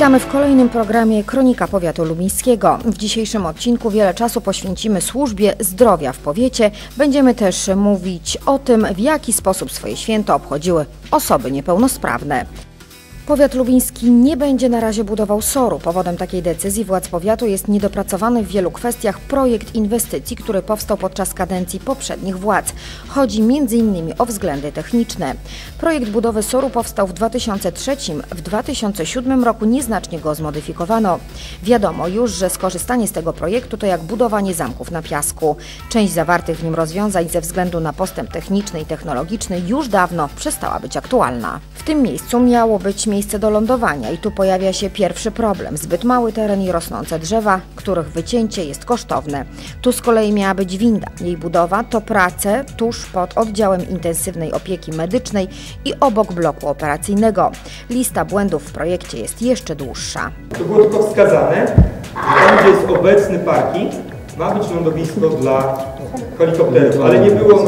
Witamy w kolejnym programie Kronika Powiatu Lubińskiego. W dzisiejszym odcinku wiele czasu poświęcimy służbie zdrowia w powiecie. Będziemy też mówić o tym, w jaki sposób swoje święto obchodziły osoby niepełnosprawne. Powiat lubiński nie będzie na razie budował SOR-u. Powodem takiej decyzji władz powiatu jest niedopracowany w wielu kwestiach projekt inwestycji, który powstał podczas kadencji poprzednich władz. Chodzi m.in. o względy techniczne. Projekt budowy SOR-u powstał w 2003. W 2007 roku nieznacznie go zmodyfikowano. Wiadomo już, że skorzystanie z tego projektu to jak budowanie zamków na piasku. Część zawartych w nim rozwiązań ze względu na postęp techniczny i technologiczny już dawno przestała być aktualna. W tym miejscu miało być miejsce do lądowania i tu pojawia się pierwszy problem. Zbyt mały teren i rosnące drzewa, których wycięcie jest kosztowne. Tu z kolei miała być winda. Jej budowa to prace tuż pod oddziałem intensywnej opieki medycznej i obok bloku operacyjnego. Lista błędów w projekcie jest jeszcze dłuższa. To było tylko wskazane, że tam gdzie jest obecny parking, ma być lądowisko dla helikopterów, ale nie było,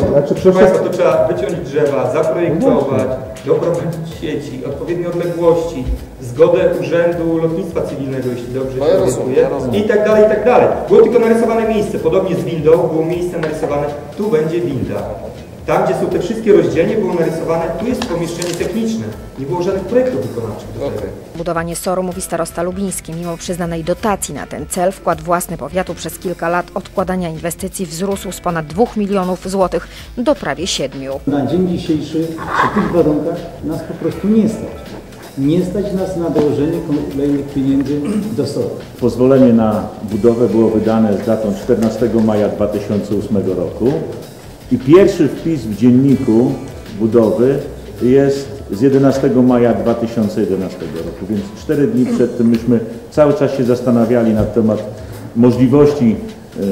proszę Państwa, to trzeba wyciąć drzewa, zaprojektować, doprowadzić sieci, odpowiednie odległości, zgodę Urzędu Lotnictwa Cywilnego, jeśli dobrze No się ja orientuję, ja i tak dalej, i tak dalej. Było tylko narysowane miejsce, podobnie z windą było miejsce narysowane, tu będzie winda. Tam, gdzie są te wszystkie rozdzielnie, było narysowane, tu jest pomieszczenie techniczne. Nie było żadnych projektów wykonawczych do tego. Budowanie SOR-u, mówi starosta lubiński, mimo przyznanej dotacji na ten cel, wkład własny powiatu przez kilka lat odkładania inwestycji wzrósł z ponad 2 milionów złotych do prawie 7. Na dzień dzisiejszy przy tych warunkach nas po prostu nie stać. Nie stać nas na dołożenie kolejnych pieniędzy do SOR. Pozwolenie na budowę było wydane z datą 14 maja 2008 roku i pierwszy wpis w dzienniku budowy jest z 11 maja 2011 roku, więc cztery dni przed tym myśmy cały czas się zastanawiali na temat możliwości e,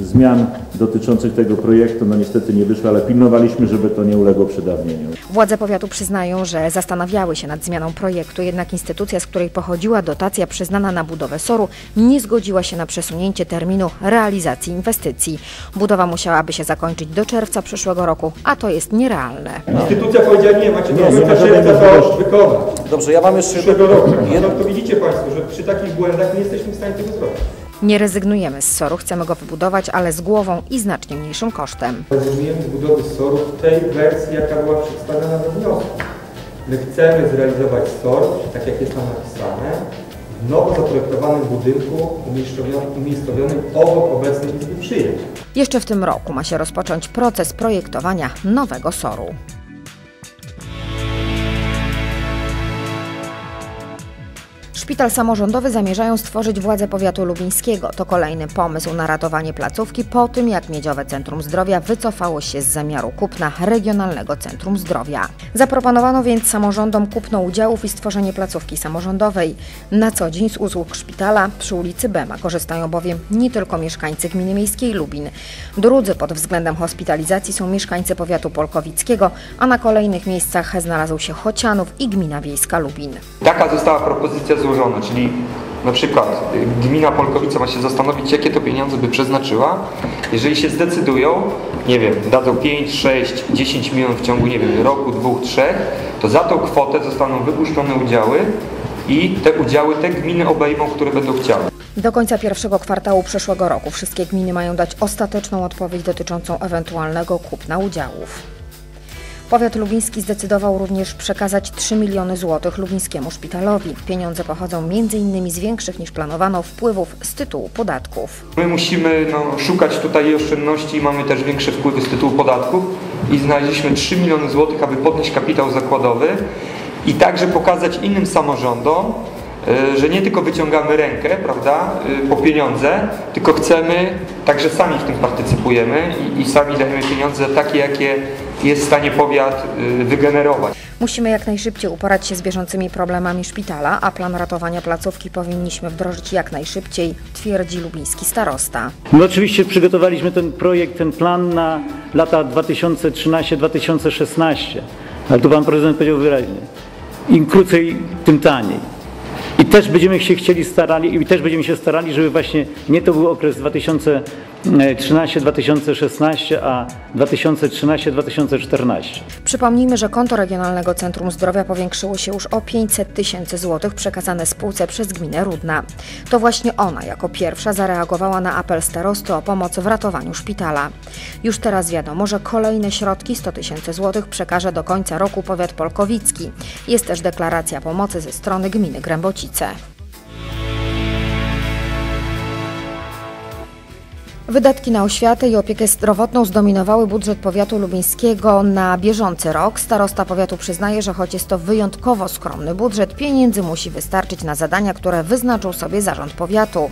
zmian dotyczących tego projektu. No niestety nie wyszło, ale pilnowaliśmy, żeby to nie uległo przedawnieniu. Władze powiatu przyznają, że zastanawiały się nad zmianą projektu, jednak instytucja, z której pochodziła dotacja przyznana na budowę SOR-u, nie zgodziła się na przesunięcie terminu realizacji inwestycji. Budowa musiałaby się zakończyć do czerwca przyszłego roku, a to jest nierealne. Instytucja powiedziała, nie, macie do Nie, nie końca czerwca to wykonać. Dobrze, ja mam jeszcze przyszłego roku. No to widzicie Państwo, że przy takich błędach nie jesteśmy w stanie tego zrobić. Nie rezygnujemy z SOR-u, chcemy go wybudować, ale z głową i znacznie mniejszym kosztem. Rezygnujemy z budowy SOR-u w tej wersji, jaka była przedstawiona we wniosku. My chcemy zrealizować SOR, tak jak jest tam napisane, w nowo zaprojektowanym budynku umiejscowionym, umiejscowionym obok obecnej Izby Przyjęć. Jeszcze w tym roku ma się rozpocząć proces projektowania nowego SOR-u. Szpital samorządowy zamierzają stworzyć władze powiatu lubińskiego. To kolejny pomysł na ratowanie placówki po tym, jak Miedziowe Centrum Zdrowia wycofało się z zamiaru kupna Regionalnego Centrum Zdrowia. Zaproponowano więc samorządom kupno udziałów i stworzenie placówki samorządowej. Na co dzień z usług szpitala przy ulicy Bema korzystają bowiem nie tylko mieszkańcy gminy miejskiej Lubin. Drudzy pod względem hospitalizacji są mieszkańcy powiatu polkowickiego, a na kolejnych miejscach znalazł się Chocianów i gmina wiejska Lubin. Taka została propozycja złożona, czyli na przykład y, gmina Polkowica ma się zastanowić, jakie to pieniądze by przeznaczyła. Jeżeli się zdecydują, nie wiem, dadzą 5, 6, 10 milionów w ciągu, nie wiem, roku, dwóch, trzech, to za tą kwotę zostaną wypuszczone udziały i te udziały te gminy obejmą, które będą chciały. Do końca pierwszego kwartału przyszłego roku wszystkie gminy mają dać ostateczną odpowiedź dotyczącą ewentualnego kupna udziałów. Powiat lubiński zdecydował również przekazać 3 miliony złotych lubińskiemu szpitalowi. Pieniądze pochodzą m.in. z większych niż planowano wpływów z tytułu podatków. My musimy no, szukać tutaj oszczędności i mamy też większe wpływy z tytułu podatków i znaleźliśmy 3 miliony złotych, aby podnieść kapitał zakładowy i także pokazać innym samorządom, że nie tylko wyciągamy rękę, prawda, y, po pieniądze, tylko chcemy, także sami w tym partycypujemy i, i sami dajemy pieniądze takie, jakie jest w stanie powiat y, wygenerować. Musimy jak najszybciej uporać się z bieżącymi problemami szpitala, a plan ratowania placówki powinniśmy wdrożyć jak najszybciej, twierdzi lubiński starosta. My oczywiście przygotowaliśmy ten projekt, ten plan na lata 2013-2016, ale tu Pan Prezydent powiedział wyraźnie, im krócej, tym taniej. Też będziemy się chcieli starali, i też będziemy się starali, żeby właśnie nie to był okres e, 13-2016, a 2013-2014. Przypomnijmy, że konto Regionalnego Centrum Zdrowia powiększyło się już o 500 tysięcy złotych przekazane spółce przez gminę Rudna. To właśnie ona jako pierwsza zareagowała na apel starosty o pomoc w ratowaniu szpitala. Już teraz wiadomo, że kolejne środki 100 tysięcy złotych przekaże do końca roku powiat polkowicki. Jest też deklaracja pomocy ze strony gminy Grębocice. Wydatki na oświatę i opiekę zdrowotną zdominowały budżet powiatu lubińskiego na bieżący rok. Starosta powiatu przyznaje, że choć jest to wyjątkowo skromny budżet, pieniędzy musi wystarczyć na zadania, które wyznaczył sobie zarząd powiatu.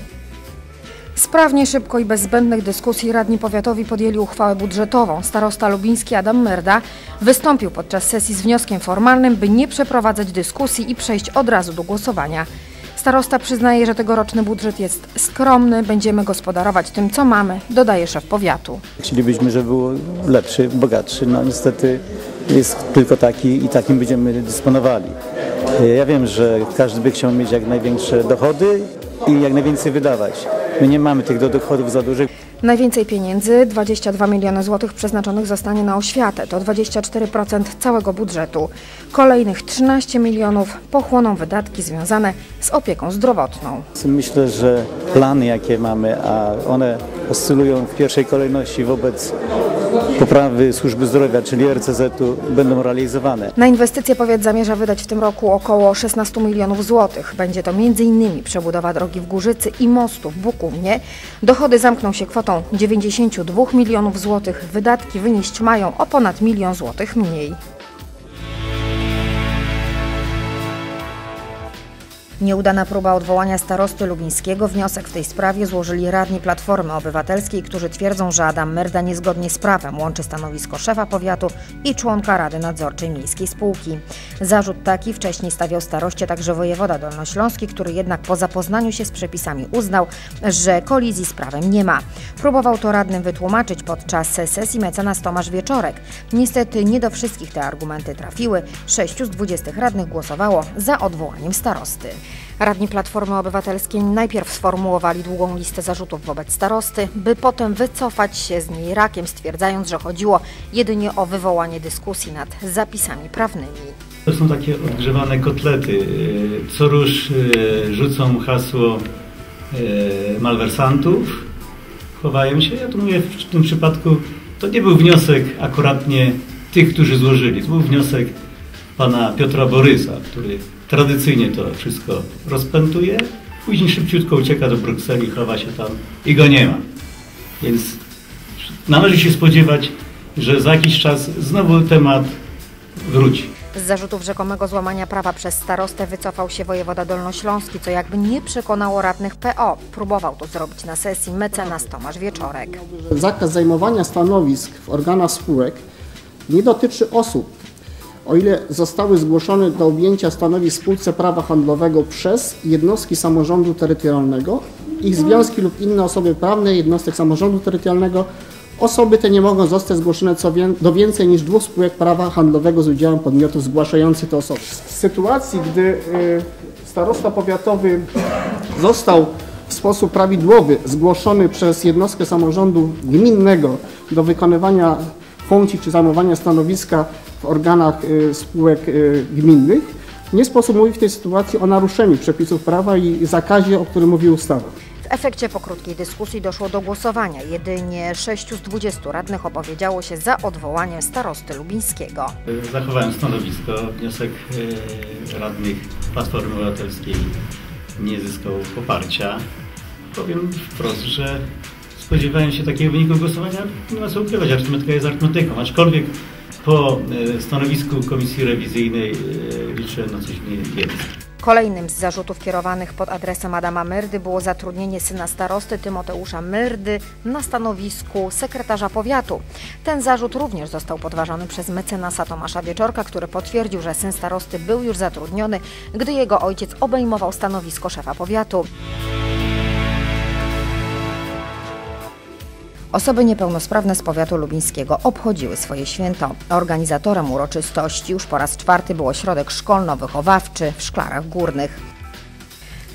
Sprawnie, szybko i bez zbędnych dyskusji radni powiatowi podjęli uchwałę budżetową. Starosta lubiński Adam Merda wystąpił podczas sesji z wnioskiem formalnym, by nie przeprowadzać dyskusji i przejść od razu do głosowania. Starosta przyznaje, że tegoroczny budżet jest skromny, będziemy gospodarować tym, co mamy, dodaje szef powiatu. Chcielibyśmy, żeby był lepszy, bogatszy. No niestety jest tylko taki i takim będziemy dysponowali. Ja wiem, że każdy by chciał mieć jak największe dochody i jak najwięcej wydawać. My nie mamy tych dochodów za dużych. Najwięcej pieniędzy, 22 miliony złotych przeznaczonych zostanie na oświatę, to 24% całego budżetu. Kolejnych 13 milionów pochłoną wydatki związane z opieką zdrowotną. Myślę, że plany jakie mamy, a one oscylują w pierwszej kolejności wobec poprawy służby zdrowia, czyli RCZ-u, będą realizowane. Na inwestycje powiat zamierza wydać w tym roku około 16 milionów złotych. Będzie to m.in. przebudowa drogi w Górzycy i mostu w Bukównie. Dochody zamkną się kwotą 92 milionów złotych. Wydatki wynieść mają o ponad milion złotych mniej. Nieudana próba odwołania starosty lubińskiego. Wniosek w tej sprawie złożyli radni Platformy Obywatelskiej, którzy twierdzą, że Adam Merda niezgodnie z prawem łączy stanowisko szefa powiatu i członka Rady Nadzorczej Miejskiej Spółki. Zarzut taki wcześniej stawiał staroście także wojewoda dolnośląski, który jednak po zapoznaniu się z przepisami uznał, że kolizji z prawem nie ma. Próbował to radnym wytłumaczyć podczas sesji mecenas Tomasz Wieczorek. Niestety nie do wszystkich te argumenty trafiły. Sześciu z dwudziestych radnych głosowało za odwołaniem starosty. Radni Platformy Obywatelskiej najpierw sformułowali długą listę zarzutów wobec starosty, by potem wycofać się z niej rakiem, stwierdzając, że chodziło jedynie o wywołanie dyskusji nad zapisami prawnymi. To są takie odgrzewane kotlety. E, Co róż e, rzucą hasło e, malwersantów, chowają się. Ja tu mówię w tym przypadku, to nie był wniosek akuratnie tych, którzy złożyli. To był wniosek pana Piotra Borysa, który tradycyjnie to wszystko rozpętuje, później szybciutko ucieka do Brukseli, chowa się tam i go nie ma. Więc należy się spodziewać, że za jakiś czas znowu temat wróci. Z zarzutów rzekomego złamania prawa przez starostę wycofał się wojewoda dolnośląski, co jakby nie przekonało radnych PO. Próbował to zrobić na sesji mecenas Tomasz Wieczorek. zakaz zajmowania stanowisk w organach spółek nie dotyczy osób, o ile zostały zgłoszone do objęcia stanowisk spółce prawa handlowego przez jednostki samorządu terytorialnego, ich związki lub inne osoby prawne jednostek samorządu terytorialnego, osoby te nie mogą zostać zgłoszone do więcej niż dwóch spółek prawa handlowego z udziałem podmiotów zgłaszających te osoby. W sytuacji, gdy y, starosta powiatowy został w sposób prawidłowy zgłoszony przez jednostkę samorządu gminnego do wykonywania funkcji czy zajmowania stanowiska w organach y, spółek y, gminnych, nie sposób mówić w tej sytuacji o naruszeniu przepisów prawa i zakazie, o którym mówi ustawa. W efekcie po krótkiej dyskusji doszło do głosowania. Jedynie 6 z 20 radnych opowiedziało się za odwołaniem starosty lubińskiego. Zachowałem stanowisko. Wniosek e, radnych Platformy Obywatelskiej nie zyskał poparcia. Powiem wprost, że spodziewałem się takiego wyniku głosowania. Nie ma co ukrywać, arytmetyka jest arytmetyką. Aczkolwiek po e, stanowisku Komisji Rewizyjnej e, liczę na coś mniej więcej. Kolejnym z zarzutów kierowanych pod adresem Adama Myrdy było zatrudnienie syna starosty Tymoteusza Myrdy na stanowisku sekretarza powiatu. Ten zarzut również został podważony przez mecenasa Tomasza Wieczorka, który potwierdził, że syn starosty był już zatrudniony, gdy jego ojciec obejmował stanowisko szefa powiatu. Osoby niepełnosprawne z powiatu lubińskiego obchodziły swoje święto. Organizatorem uroczystości już po raz czwarty był ośrodek szkolno-wychowawczy w Szklarach Górnych.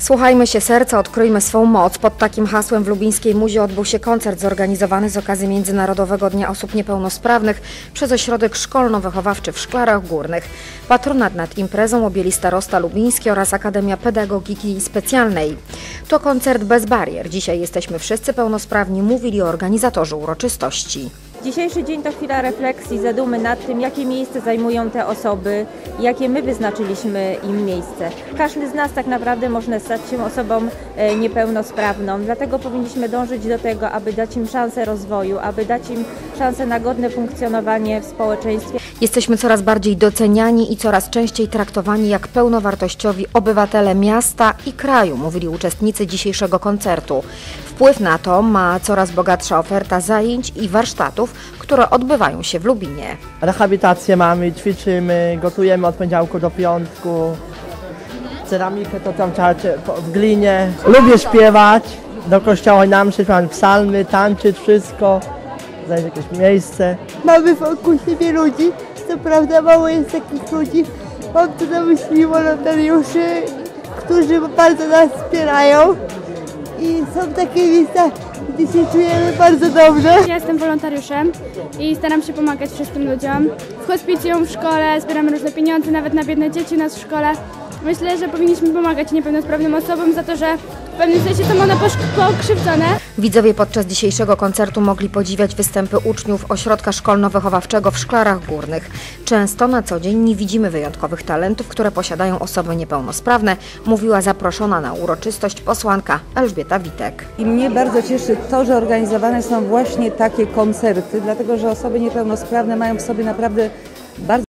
Słuchajmy się serca, odkryjmy swą moc. Pod takim hasłem w lubińskiej Muzie odbył się koncert zorganizowany z okazji Międzynarodowego Dnia Osób Niepełnosprawnych przez Ośrodek Szkolno-Wychowawczy w Szklarach Górnych. Patronat nad imprezą objęli starosta lubiński oraz Akademia Pedagogiki Specjalnej. To koncert bez barier. Dzisiaj jesteśmy wszyscy pełnosprawni, mówili organizatorzy uroczystości. Dzisiejszy dzień to chwila refleksji, zadumy nad tym, jakie miejsce zajmują te osoby, jakie my wyznaczyliśmy im miejsce. Każdy z nas tak naprawdę może stać się osobą e, niepełnosprawną, dlatego powinniśmy dążyć do tego, aby dać im szansę rozwoju, aby dać im szansę na godne funkcjonowanie w społeczeństwie. Jesteśmy coraz bardziej doceniani i coraz częściej traktowani jak pełnowartościowi obywatele miasta i kraju, mówili uczestnicy dzisiejszego koncertu. Wpływ na to ma coraz bogatsza oferta zajęć i warsztatów, które odbywają się w Lubinie. Rehabilitację mamy, ćwiczymy, gotujemy od poniedziałku do piątku. Ceramikę to tam trzeba w glinie. Lubię śpiewać, do kościoła nam się śpiewać psalmy, tańczyć, wszystko. Znaleźć jakieś miejsce. Mamy wokół siebie ludzi, co prawda mało jest takich ludzi. Mam tu na myśli wolontariuszy, którzy bardzo nas wspierają i są takie miejsca, gdzie się czujemy bardzo dobrze. Ja jestem wolontariuszem i staram się pomagać wszystkim ludziom. W hospicjum, w szkole zbieramy różne pieniądze, nawet na biedne dzieci nas w szkole. Myślę, że powinniśmy pomagać niepełnosprawnym osobom za to, że w pewnym sensie są one pokrzywdzone. Widzowie podczas dzisiejszego koncertu mogli podziwiać występy uczniów Ośrodka Szkolno-Wychowawczego w Szklarach Górnych. Często na co dzień nie widzimy wyjątkowych talentów, które posiadają osoby niepełnosprawne, mówiła zaproszona na uroczystość posłanka Elżbieta Witek. I mnie bardzo cieszy to, że organizowane są właśnie takie koncerty, dlatego że osoby niepełnosprawne mają w sobie naprawdę bardzo